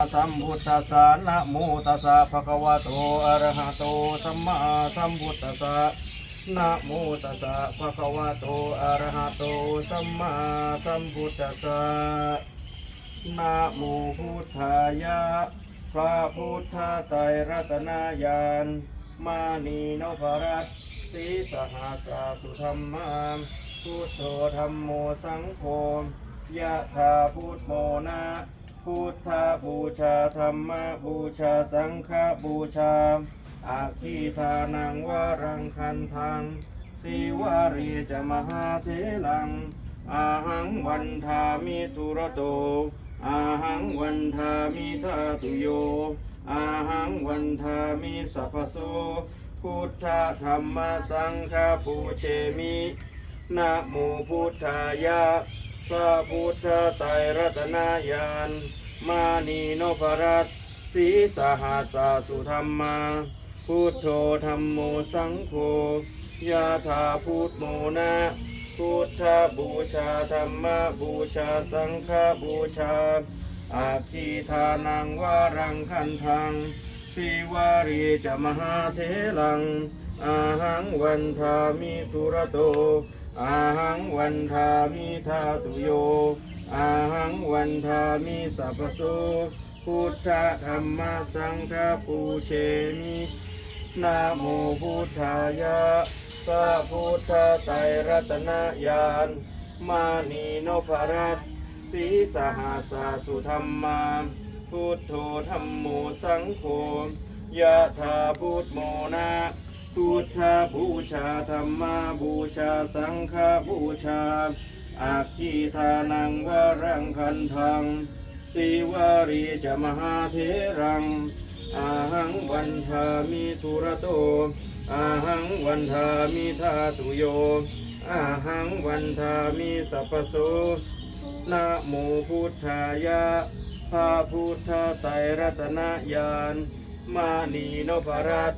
สัมพุทธัสสะนะโมตัสสะภะคะวะโตอะระหะโตสัมมาสัมพุทธัสสะนะโมตัสสะภะคะวะโตอะระหะโตสัมมาสัมพุทธัสสะนะโมพุทธายะพระพุทธไตรรัตนายานมานีนภรัตสีสหัสสุธรรมาพุทโธธรรมโมสังโฆยะธาพุทโมนะ พุทธบูชาธรรมบูชาสังฆบูชาอาคีทานังวารังคันทังสีวารีจะมหาเทลัง อาหังวันทามิทุระโต อาหังวันทามิทาตุโย อาหังวันทามิสัพพโสพุทธธรรมสังฆปูเชมินะโมพุทธายะ พระพุทธไตรรัตนายาน มานีโนภรัตสีสหัสาสุธรรมา พุทโธธรรมโมสังโฆยาธาพุทโมนะพุทธบูชาธรรมบูชาสังฆบูชาอาคีทานังวารังคันทังสีวารีจะมหาเทลัง อาหังวันทามิทุระโต อาหังวันทามิทาตุโย อาหังวันทามิสัพพโสพุทธธรรมสังฆปูเชมินะโมพุทธายะพระพุทธไตรรัตนญาณมานีโนภรัตสีสหัสาสุธรรมาพุทโธธรรมโมสังโฆยะธาพุทโมนะ พุทธบูชาธรรมบูชาสังฆบูชาอาคีทานังวรังคันทังสีวารีจะมหาเทรัง อาหังวันทามิทุระโต อาหังวันทามิทาตุโย อาหังวันทามิสัพพโสนะโมพุทธายะพระพุทธไตรรัตนญาณมานีโนภรัต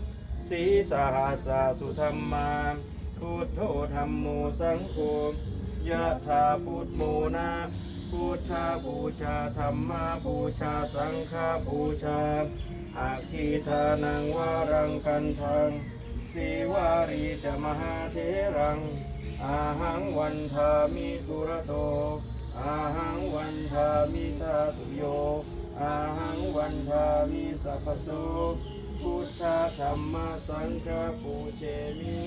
สีสหัสาสุธรรมาพุทโธธรรมโมสังโฆยะธาพุทโมนะพุทธาบูชาธรรมาบูชาสังฆาบูชาอาคีทานังวารังกันทังสีวารีจะมหาเทรัง อาหังวันทามิตุระโต อาหังวันทามิทาตุโย อาหังวันทามิสัพพโส พุทธธรรมสังฆปูเชมิ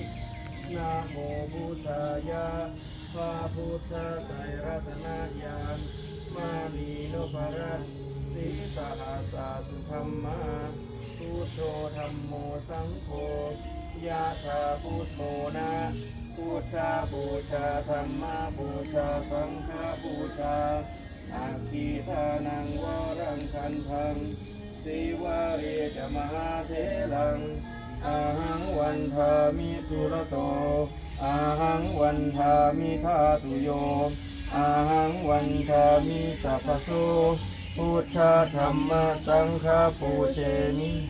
นะโมพุทธายะพระพุทธไตรรัตนญาณมานีโนภรัตสีสหัสาสุธรรมาพุทโธธรรมโมสังโฆยะธาพุทโมนะพุทธบูชาธรรมบูชาสังฆบูชาอาคีทานังวรังคันทัง สีวาเรจมหาเทลังอาหังวันทามิทุระโตอาหังวันทามิทาตุโยอาหังวันทามิสัพพโสพุทธธรรมสังฆปูเชมิ